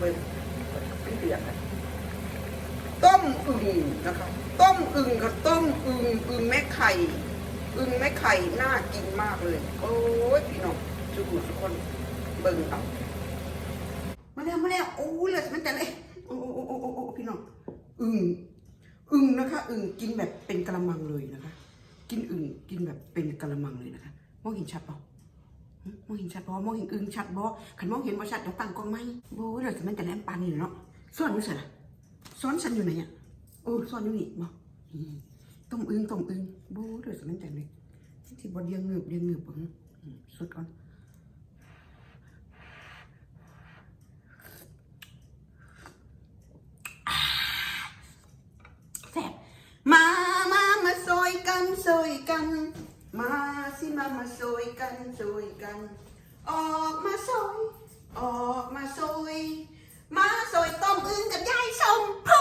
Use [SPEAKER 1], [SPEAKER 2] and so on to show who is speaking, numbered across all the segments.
[SPEAKER 1] เบิ่เป็นเดือดอะต้มอึ่งนะคะ ต้มอึ่งกับต้มอึ่งอึ่งแม่ไข่อึ่งแม่ไข่น่ากินมากเลย โอ้ยพี่น้องทุกคนทุกคนเบิ่งเอามาแล้วมาแล้วโอ้เลยมันจะเลยโอ้โอ้โอ้โอ้โอ้พี่น้องอึ่งอึ่งนะคะอึ่งกินแบบเป็นกระมังเลยนะคะ กินอึ่งกินแบบเป็นกระมังเลยนะคะมองเห็นชัดเปล่า มองเห็นชัดบ่มองเห็นอึงชัดบ่ขันมองเห็นบ่ชัดเดี๋ยวตั้งกล้องไหมโบ้เดี๋ยวจะมันจะแลมปานนี่เนาะซ่อนอยู่สิล่ะซ่อนฉันอยู่ไหนอะโอ้ซ่อนอยู่นี่บ่ต้มอึงต้มอึงโบ้เดี๋ยวจะมันจะเลยที่บ่เดียงเงือบเดียงเงือบบ่อืมสุดก่อนอ่าแซ่บมามามาซอยกันซอยกัน มา สิมามาซอยกันซอยกัน ออกมาซอยออกมาซอยมาซอยต้มอึ่งกับยายชมพู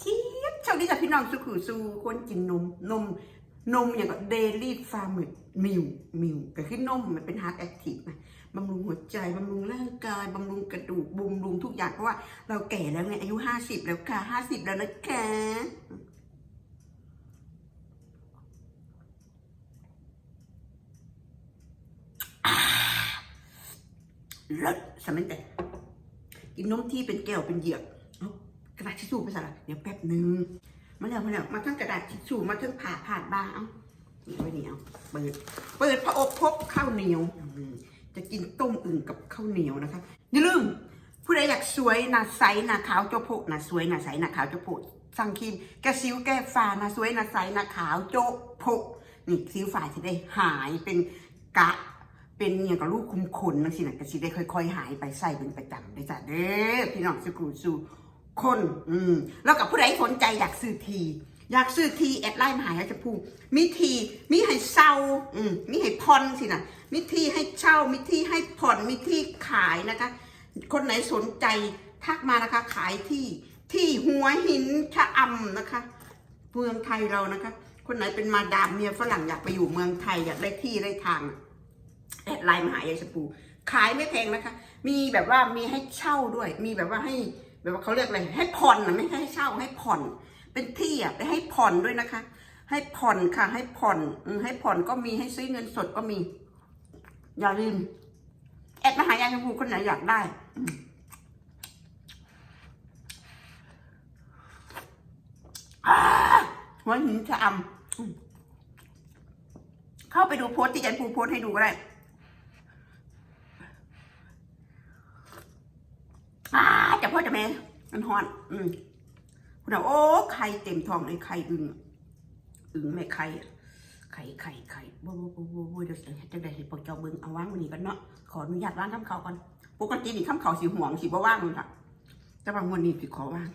[SPEAKER 1] เชียบชาวนี้จากพี่น้องสุขุสูคนกินนมนมนมอย่างกับเดลี่ฟาร์มมิลมิลก็คือนมมันเป็นฮาร์ดแอคทีฟนะบำรุงหัวใจ บำรุงร่างกาย บำรุงกระดูกบำรุงทุกอย่างเพราะว่าเราแก่แล้วไงอายุห้าสิบแล้วค่ะห้าสิบแล้วนะคะ เลิศสมัยแต่กินนมที่เป็นแก้วเป็นเหยือกกระดาษทิชชู่ไปส่ละเดี๋ยวแป๊บหนึ่งมาแล้วมาแล้วมาทั้งกระดาษทิชชู่มาทั้งผ่าผ่านบ้าเอานี่ไว้นี่เอาเปิด เปิดพระอบพบข้าวเหนียวจะกินต้มอึ่งกับข้าวเหนียวนะคะอย่าลืมผู้ใดอยากสวยหน้าใสหน้าขาวเจ้าโพหน้าสวยหน้าใสหน้าขาวเจ้าโพสั่งครีมแก้สิวแก้ฝ้าหน้าสวยหน้าใสหน้าขาวโจ้โพนี่สิวฝ้าจะได้หายเป็นกะ เป็นอย่างกับลูกคุมขนนั่นสินะก็สิได้ค่อย ๆ หายไปใส่เป็นประจำได้จ้ะเด้อพี่น้องสกูสู่คน อืมแล้วกับผู้ใดสนใจอยากซื้อที อยากซื้อทีแอดไลน์มาหาจะพูมีทีมีให้เช่าอืมมีให้ผ่อนสินะมีที่ให้เช่ามีที่ให้ผ่อนมีที่ขายนะคะ คนไหนสนใจทักมานะคะ ขายที่ที่หัวหินชะอำนะคะ เมืองไทยเรานะคะ คนไหนเป็นมาดามเมียฝรั่งอยากไปอยู่เมืองไทยอยากได้ที่ได้ทาง แอดไลน์มาหายายชมพูขายไม่แพงนะคะ มีแบบว่ามีให้เช่าด้วย มีแบบว่าให้แบบว่าเขาเรียกอะไรให้ผ่อนนะไม่ใช่ให้เช่าให้ผ่อน เป็นที่อะได้ให้ผ่อนด้วยนะคะ ให้ผ่อนค่ะ ให้ผ่อนให้ผ่อนก็มีให้ซื้อเงินสดก็มี อย่าลืมแอดมาหายายชมพูคนไหนอยากได้หัวหินชะอำเข้าไปดูโพสต์ที่ยายปูโพสต์ให้ดูก็ได้ อาจะ พ่อจะแม่มันฮอน อืมคุณเอาโอ้ไข่เต็มท้องเลยไข่อึ่งอึ่งแม่ไข่ไข่ไข่ไข่บ่บ่บ่บ่บ่เดี๋ยวจะได้เห็นพวกเจ้าเบิ่งเอาว่างวันนี้กันเนาะขออนุญาตว่างคำเขาก่อนปกตินี่คำเขาสีห่วงสีบ่ว่างเลยค่ะแต่บางวันนี้สิขอว่าง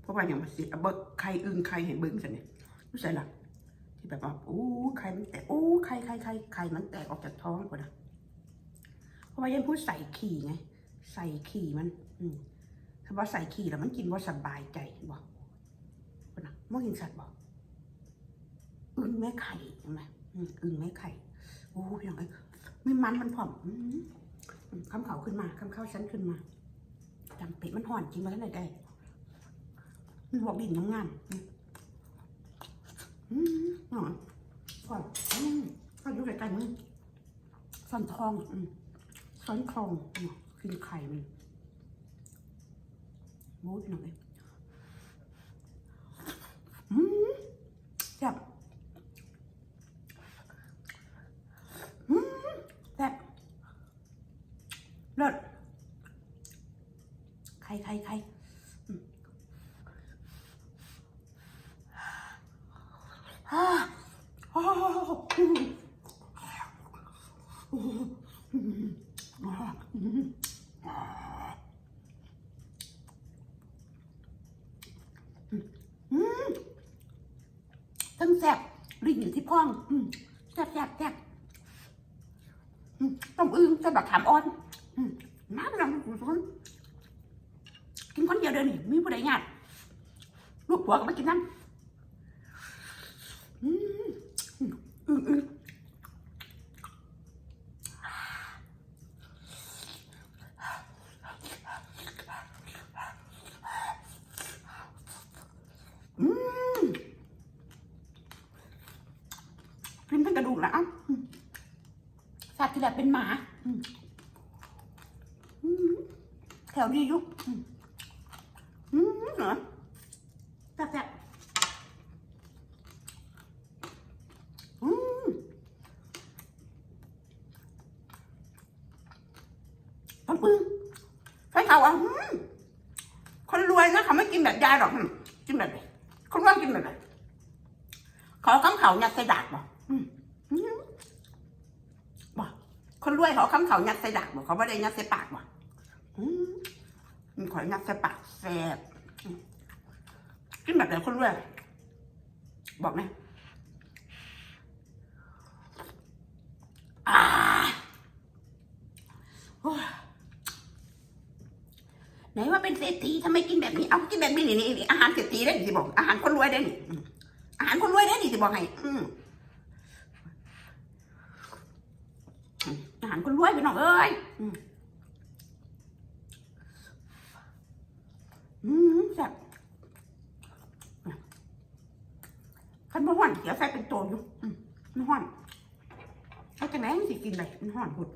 [SPEAKER 1] เพราะว่าอย่างมันสิเอาเบิ่งไข่อึ่งไข่ให้เบิ่งซะเนี่ยรู้ใช่ล่ะที่แบบว่าโอ้ไข่มันแตกโอ้ไข่ไข่ไข่ไข่มันแตกออกจากท้องก่อนนะเพราะว่ายังพูดใส่ขี่ไง ใส่ขี่มัน อืม ถ้าว่าใส่ขี่แล้วมันกินว่าสบายใจบอกคนนะมองเห็นสัตว์บอกอึ้งแม่ไข่ใช่ไหมอึ้งแม่ไข่โอ้ยอย่างไรไม่มันมันผอมอืมคำเขาขึ้นมาคำเข้าชั้นขึ้นมาจำเป็ดมันห่อนจริงไหมไหนได้มันบอกดินน้ำงามอืมอืมหน่อยก่อนก็อยู่ใกล้ๆมึงซ่อนทองอืมซ่อนทองกินไข่มัน มูดหน่อยอืมจับอืมแบบเลิศใครใครใครอืมอ่าโอ้โหอืมอืมอืมอ่า ทั้งแซ่บ ลิ้นอยู่ที่พ่องอแซ่บแซ่บแซ่บต้มอึ้งใส่บักขามอ่อนอืมน้ำลำอยู่คนกินคนเดียวเดินนี่มีผู้ใดงานลูกหัวก็มากินน้ำอึ้งอึ้ง มอึ่งอึ่งแหละเป็นหมาแถวดียุกอืมเหรอแซ่บๆอืมต้องปึ้งใครเขาอะคนรวยนะเขาไม่กินแบบยายหรอกกินแบบไหนคนว่างกินแบบไหนเขาเอาข้างเขายัดใส่ดากบ่อื มอืมบ่คนรวยเขาเอาข้างเขายัดใส่ดากบ่เขาไม่ได้ยัดใส่ปากบ่อืมมันขอยัดใส่ปากแซ่บกินแบบไหนคนรวยบอกไหมอ่าไหนว่าเป็นเศรษฐีทำไมกินแบบนี้ เอากินแบบนี้นี่นี่อาหารเศรษฐีได้นี่สิบอก อาหารคนรวยได้นี่อืมอาหารคนรวยได้นี่สิบอกให้ อืมอืมอา หารคนรวยพี่น้องเอ้ยอืมแซ่บขันบ่ฮ้อนเดี๋ยวใส่เป็นโตอยู่มมันฮ้อนไอ้จังไหนมันสิกินเลยมันฮ้อนพุด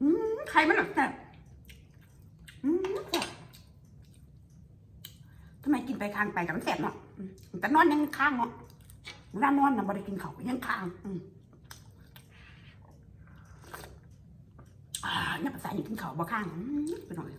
[SPEAKER 1] อืมใครมันหลับแต่บอืมแซ่บทำไมกินไปคางไปกับมันแสบเนาะแต่นอนยังค้างเนาะ เวลานอนนะบ่ได้กินเขาวยังค้างอืมอ่าเนี่ยภาษาอยู่กินเขาวบ่ค้างอืมไปหน่อย